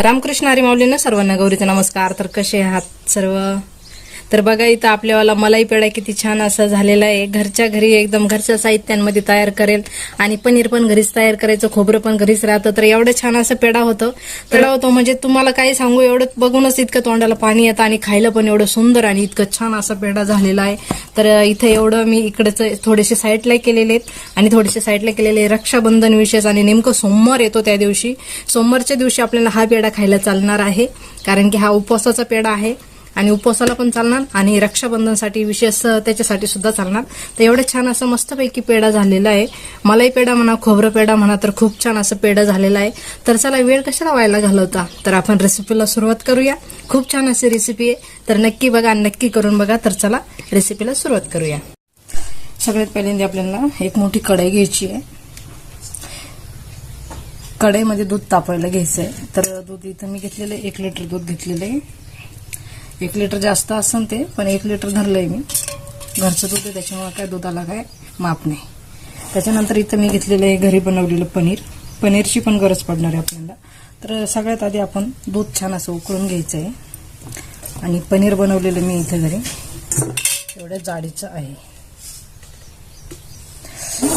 रामकृष्ण हरी माऊलींना सर्वांना गौरीचा नमस्कार. तर कसे आहात सर्व? तर बघा इथं आपल्यावाला मलाई पेढा किती छान असं झालेला आहे. घरच्या घरी एकदम घरच्या साहित्यांमध्ये तयार करेल. आणि पनीर पण घरीच तयार करायचं खोबरं पण घरीच राहतं. तर एवढं छान असं पेढा होतं. पेढा होतो म्हणजे तुम्हाला काय सांगू एवढं बघूनच इतकं तोंडाला पाणी येतं आणि खायला पण एवढं सुंदर आणि इतकं छान असा पेढा झालेला आहे. तर इथं एवढं मी इकडचं थोडेसे साईडला केलेले आहेत. आणि थोडेसे साईडला केलेले रक्षाबंधन विशेष आणि नेमकं सोमवार येतो त्या दिवशी. सोमवारच्या दिवशी आपल्याला हा पेढा खायला चालणार आहे. कारण की हा उपवासाचा पेढा आहे. आणि उपवासाला पण चालणार आणि रक्षाबंधनसाठी विशेष त्याच्यासाठी सुद्धा चालणार. तर एवढं छान असं मस्तपैकी पेढा झालेला आहे. मलाई पेढा म्हणा खोबरं पेढा म्हणा तर खूप छान असं पेढा झालेला आहे. तर चला वेळ कशाला व्हायला घालवता? तर आपण रेसिपीला सुरुवात करूया. खूप छान अशी रेसिपी आहे. तर नक्की बघा आणि नक्की करून बघा. तर चला रेसिपीला सुरुवात करूया. सगळ्यात पहिल्यांदा आपल्याला एक मोठी कढई घ्यायची आहे. कढईमध्ये दूध तापायला घ्यायचं आहे तर दूध इथं मी घेतलेलं आहे. एक लिटर दूध घेतलेलं आहे. एक लिटर जास्त असन ते पण एक लिटर धरलंय मी. घरचं दूध आहे त्याच्यामुळे काय दुधाला काय माप नाही. त्याच्यानंतर इथं मी घेतलेलं आहे घरी बनवलेलं पनीर. पनीरची पण गरज पडणार आहे आपल्याला. तर सगळ्यात आधी आपण दूध छान असं उकळून घ्यायचं आहे आणि पनीर बनवलेलं मी इथं घरी. एवढ्या जाडीचं आहे.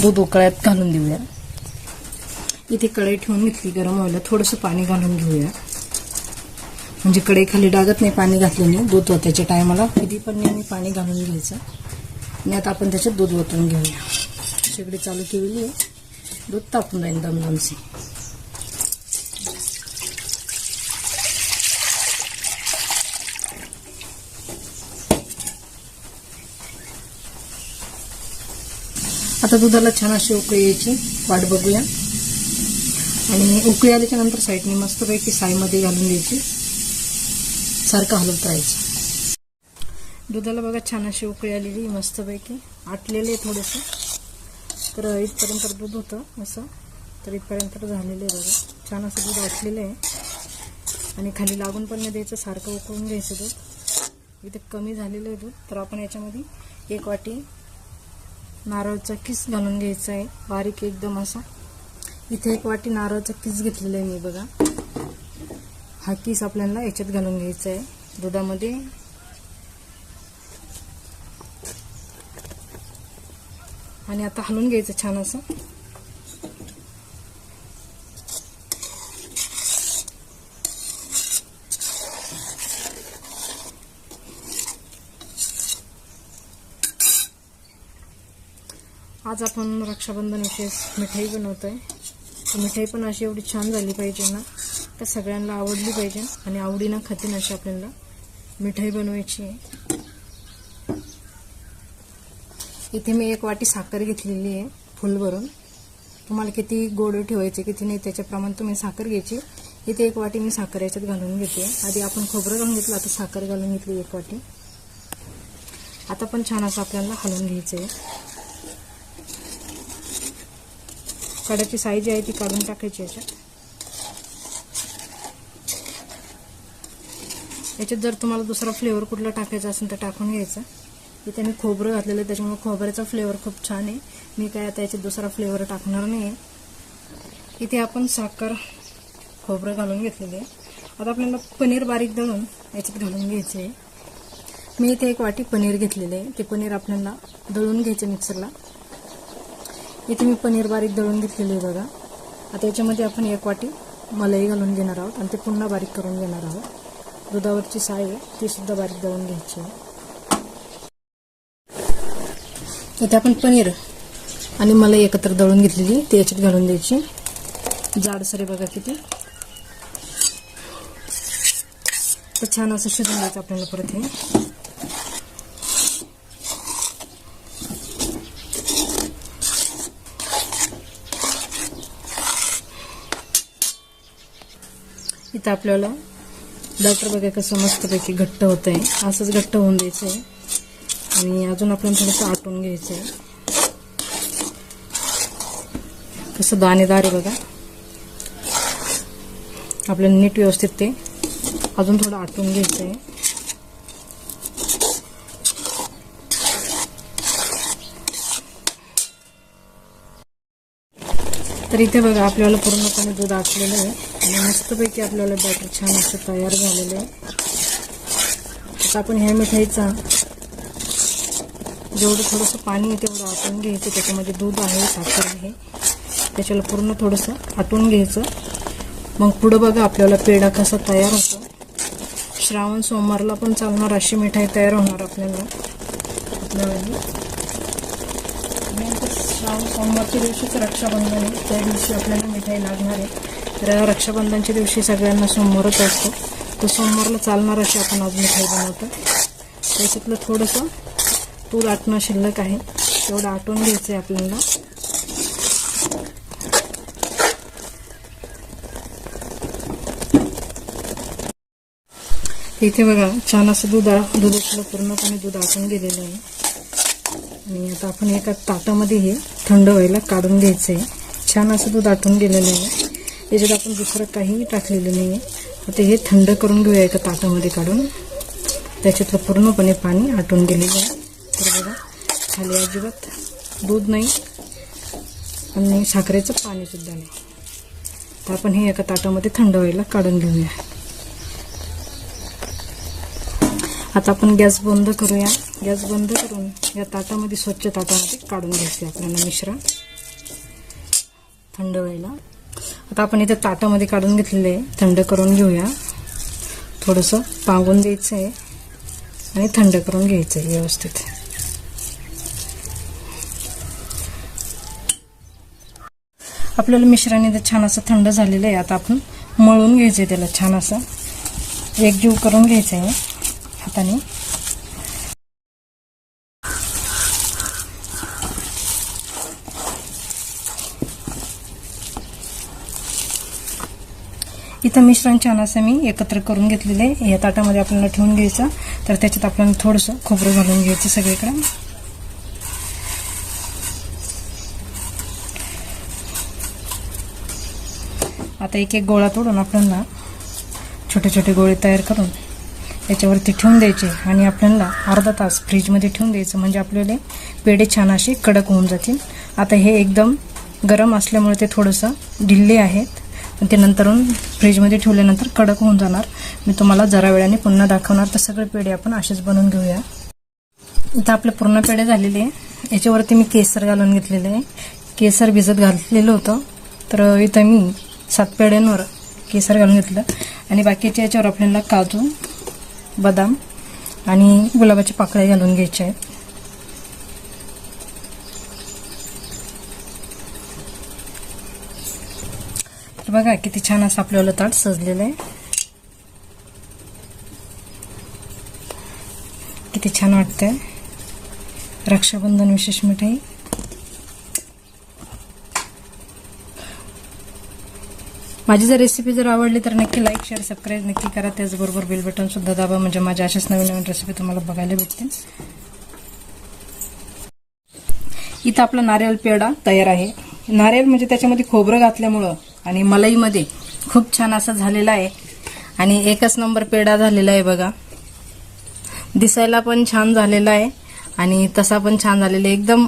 दूध उकळ्यात घालून देऊया. इथे कढई ठेवून घेतली गरम व्हायला थोडंसं पाणी घालून घेऊया. म्हणजे कडेखाली खाली डागत नाही पाणी घातल्याने दूध ओतायच्या टायमाला. किती पण नेहमी पाणी घालून घ्यायचं. आणि आता आपण त्याच्यात दूध ओतून घेऊया. शेगडी चालू केलेली आहे. दूध तापून जाईल दमदमशी. आता दुधाला छान अशी उकळी यायची. वाट बघूया. आणि उकळी आल्याच्यानंतर साईडने मस्तपैकी साईमध्ये घालून द्यायची. सारखं हलवत राहायचं. दुधाला बघा छान अशी उकळी आलेली मस्तपैकी. आटलेले थोडंसं. तर इथपर्यंत दूध होतं असं. तर इथपर्यंत झालेलं आहे बघा. छान असं दूध आटलेलं आहे. आणि खाली लागून पण नाही द्यायचं सारखं उकळून घ्यायचं दूध. इथे कमी झालेलं आहे दूध. तर आपण याच्यामध्ये एक वाटी नारळचा किस घालून घ्यायचा आहे. बारीक एकदम असा. इथे एक वाटी नारळचा किस घेतलेला आहे मी बघा. हा किस आपल्याला याच्यात घालून घ्यायचा आहे. दुधामध्ये. आणि आता हलवून घ्यायचं छान असं. आज आपण रक्षाबंधन विशेष मिठाई बनवतोय. मिठाई पण अशी एवढी छान झाली पाहिजे ना. तर सगळ्यांना आवडली पाहिजे आणि आवडीनं खातीन अशी आपल्याला मिठाई बनवायची आहे. इथे मी एक वाटी साखर घेतलेली आहे फुल भरून तुम्हाला किती गोड ठेवायचे किती नाही त्याच्याप्रमाणे तुम्ही साखर घ्यायची. इथे एक वाटी मी साखर याच्यात घालून घेते. आधी आपण खोबरं घालून घेतलं आता साखर घालून घेतली एक वाटी. आता पण छान असं आपल्याला हलवून घ्यायचं आहे. कड्याची साईज आहे ती काढून टाकायची याच्यात. याच्यात जर तुम्हाला दुसरा फ्लेवर कुठला टाकायचा असेल तर टाकून घ्यायचा. इथे मी खोबरं घातलेलं आहे त्याच्यामुळे खोबऱ्याचा फ्लेवर खूप छान आहे. मी काय आता याच्यात दुसरा फ्लेवर टाकणार नाही आहे इथे आपण साखर खोबरं घालून घेतलेलं आहे. आता आपल्याला पनीर बारीक दळून याच्यात घालून घ्यायचं आहे. मी इथे एक वाटी पनीर घेतलेलं आहे. ते पनीर आपल्याला दळून घ्यायचं मिक्सरला. इथे मी पनीर बारीक दळून घेतलेली आहे बघा. आता याच्यामध्ये आपण एक वाटी मलाई घालून घेणार आहोत आणि ते पुन्हा बारीक करून घेणार आहोत. दुधावरची साय आहे ती सुद्धा बारीक दळून घ्यायची आहे. इथे आपण पनीर आणि मला एकत्र दळून घेतलेली ती याच्यात घालून द्यायची. जाडसरे बघा किती. तर छान असं शिजून द्यायचं आपल्याला परत हे. इथं आपल्याला डॉक्टर बघा कसं मस्तपैकी घट्ट होत आहे असंच घट्ट होऊन द्यायचं आहे आणि अजून आपण थोडंसं आटून घ्यायचं आहे कसं दाणेदार आहे बघा. आपल्याला नीट व्यवस्थित ते अजून थोडं आटून घ्यायचं आहे तर इथे बघा आपल्याला पूर्णपणे दूध आटलेलं आहे. आणि मस्तपैकी आपल्याला बॅटर छान असं तयार झालेलं आहे. आता आपण ह्या मिठाईचा जेवढं थोडंसं पाणी आहे तेवढं आटून घ्यायचं. त्याच्यामध्ये दूध आहे साखर आहे. त्याच्याला पूर्ण थोडंसं आटून घ्यायचं. मग पुढं बघा आपल्याला पेढा कसा तयार होतो. श्रावण सोमवारला पण चालणार अशी मिठाई तयार होणार आपल्याला. आपल्याला श्रावण सोमवारच्या दिवशीच रक्षाबंधन आहे. त्या दिवशी आपल्याला मिठाई लागणार आहे. तर रक्षाबंधनच्या दिवशी सगळ्यांना सोमवारच असतो. तर सोमवारला चालणार अशी आपण आज मिठाई बनवतो. त्याच्यातलं थोडंसं तूर आटणं शिल्लक आहे. तेवढं आटून घ्यायचं आहे आपल्याला. इथे बघा छान असं दूध आ- दुधातलं पूर्णपणे दूध आटून गेलेलं आहे. आणि आता आपण एका ताटामध्ये हे थंड व्हायला काढून घ्यायचं आहे छान असं दूध आटून गेलेलं आहे. याच्यात आपण दुसरं काहीही टाकलेलं नाही आहे आता हे थंड करून घेऊया एका ताटामध्ये काढून. त्याच्यातलं पूर्णपणे पाणी आटून गेलेलं आहे. तर बघा खाली अजिबात दूध नाही आणि साखरेचं पाणीसुद्धा नाही. तर आपण हे एका ताटामध्ये थंड व्हायला काढून घेऊया. आता आपण गॅस बंद करूया. गॅस बंद करून या ताटामध्ये स्वच्छ ताटामध्ये काढून घ्यायचे आपल्याला मिश्रण. थंड व्हायला आता आपण इथे ताटामध्ये काढून घेतलेलं आहे. थंड करून घेऊया. थोडंसं पांगून द्यायचं आहे आणि थंड करून घ्यायचं आहे व्यवस्थित. आपल्याला मिश्रण इथं छान असं थंड झालेलं आहे. आता आपण मळून घ्यायचं आहे त्याला छान असं. एकजीव करून घ्यायचं आहे हाताने. इथं मिश्रण छान असं मी एकत्र करून घेतलेले या ताटामध्ये आपल्याला ठेवून घ्यायचं. तर त्याच्यात आपल्याला थोडंसं खोबरं घालून घ्यायचं सगळीकडे. आता एक एक गोळा तोडून आपल्याला छोटे छोटे गोळे तयार करून त्याच्यावरती ठेवून द्यायचे आणि आपल्याला अर्धा तास फ्रीजमध्ये ठेवून द्यायचं. म्हणजे आपल्याला पेढे छान असे कडक होऊन जातील. आता हे एकदम गरम असल्यामुळे ते थोडंसं ढिल्ले आहेत. पण ते नंतरून फ्रीजमध्ये ठेवल्यानंतर कडक होऊन जाणार. मी तुम्हाला जरा वेळाने पुन्हा दाखवणार. तर सगळे पेढे आपण असेच बनवून घेऊया. इथं आपले पूर्ण पेढे झालेले आहे. याच्यावरती मी केसर घालून घेतलेले आहे. केसर भिजत घातलेलं होतं. तर इथं मी सात पेढ्यांवर केसर घालून घेतलं. आणि बाकीच्या याच्यावर आपल्याला काजू बदाम आणि गुलाबाच्या पाकळ्या घालून घ्यायच्या आहेत. बघा किती छान असं आपल्याला ताट सजलेलं आहे. किती छान वाटतंय. रक्षाबंधन विशेष मिठाई. माझी जर रेसिपी जर आवडली तर नक्की लाईक शेअर सबस्क्राईब नक्की करा. त्याचबरोबर बेल बटन सुद्धा दाबा. म्हणजे माझ्या अशाच नवीन नवीन रेसिपी तुम्हाला बघायला भेटतील. इथं आपला नारियल पेढा तयार आहे. नारियल म्हणजे त्याच्यामध्ये खोबरं घातल्यामुळं आणि मलईमध्ये खूप छान असा झालेला आहे. आणि एकच नंबर पेढा झालेला आहे बघा. दिसायला पण छान झालेला आहे आणि तसा पण छान झालेला आहे. एकदम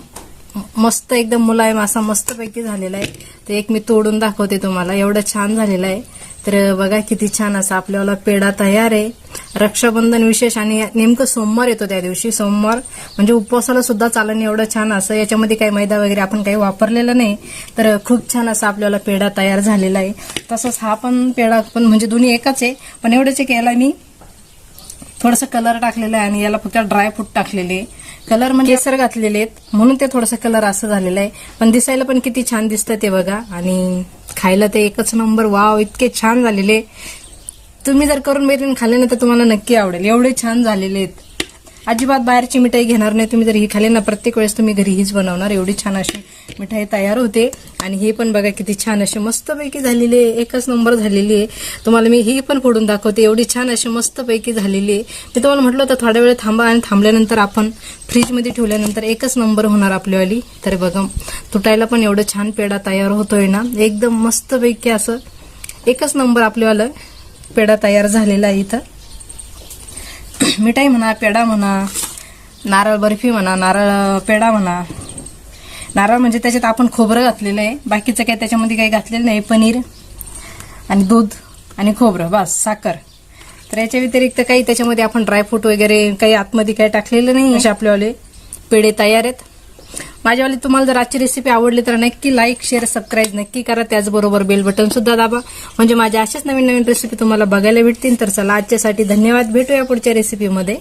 मस्त एकदम मुलायम असा मस्तपैकी झालेला आहे. तर एक मी तोडून दाखवते तुम्हाला. एवढं छान झालेलं आहे. तर बघा किती छान असा आपल्याला पेढा तयार आहे. रक्षाबंधन विशेष आणि नेमकं सोमवार येतो त्या दिवशी. सोमवार म्हणजे उपवासाला सुद्धा चालन एवढं छान असं याच्यामध्ये काही मैदा वगैरे आपण काही वापरलेलं नाही. तर खूप छान असा आपल्याला पेढा तयार झालेला आहे. तसंच हा पण पेढा पण म्हणजे दोन्ही एकच आहे. पण एवढंच आहे की याला मी थोडंसं कलर टाकलेलं आहे आणि याला फक्त ड्रायफ्रूट टाकलेले कलर म्हणजे केसर घातलेले आहेत. म्हणून ते थोडंसं कलर असं झालेलं आहे. पण दिसायला पण किती छान दिसतं ते बघा. आणि खायला ते एकच नंबर. वाव इतके छान झालेले. तुम्ही जर करून बेरीन आणि खाल्ले ना तर तुम्हाला नक्की आवडेल. एवढे छान झालेले आहेत. अजिबात बाहेरची मिठाई घेणार नाही तुम्ही जर ही खाल्ली ना प्रत्येक वेळेस तुम्ही घरी हीच बनवणार. एवढी छान अशी मिठाई तयार होते. आणि हे पण बघा किती छान अशी मस्तपैकी झालेली आहे. एकच नंबर झालेली आहे. तुम्हाला मी ही पण फोडून दाखवते. एवढी छान अशी मस्तपैकी झालेली आहे. मी तुम्हाला म्हटलं होतं थोड्या वेळ थांबा आणि थांबल्यानंतर आपण फ्रीजमध्ये ठेवल्यानंतर एकच नंबर होणार आपल्यावाली. तर बघा तुटायला पण एवढं छान पेढा तयार होतोय ना. एकदम मस्तपैकी असं एकच नंबर आपल्यावालं पेढा तयार झालेला आहे इथं. मिठाई म्हणा पेढा म्हणा नारळ बर्फी म्हणा नारळ पेढा म्हणा. नारळ म्हणजे त्याच्यात आपण खोबरं घातलेलं आहे. बाकीचं काही त्याच्यामध्ये काही घातलेलं नाही. पनीर आणि दूध आणि खोबरं बस साखर. तर याच्या व्यतिरिक्त काही त्याच्यामध्ये आपण ड्रायफ्रूट वगैरे काही आतमध्ये काही टाकलेलं नाही असे आपल्यावाले पेढे तयार आहेत. माझ्यावाली तुम्हाला जर आजची रेसिपी आवडली तर नक्की लाईक शेअर सबस्क्राईब नक्की करा. त्याचबरोबर बेल बटन सुद्धा दाबा. म्हणजे माझ्या अशाच नवीन नवीन रेसिपी तुम्हाला बघायला भेटतील. तर चला आजच्यासाठी धन्यवाद. भेटूया पुढच्या रेसिपीमध्ये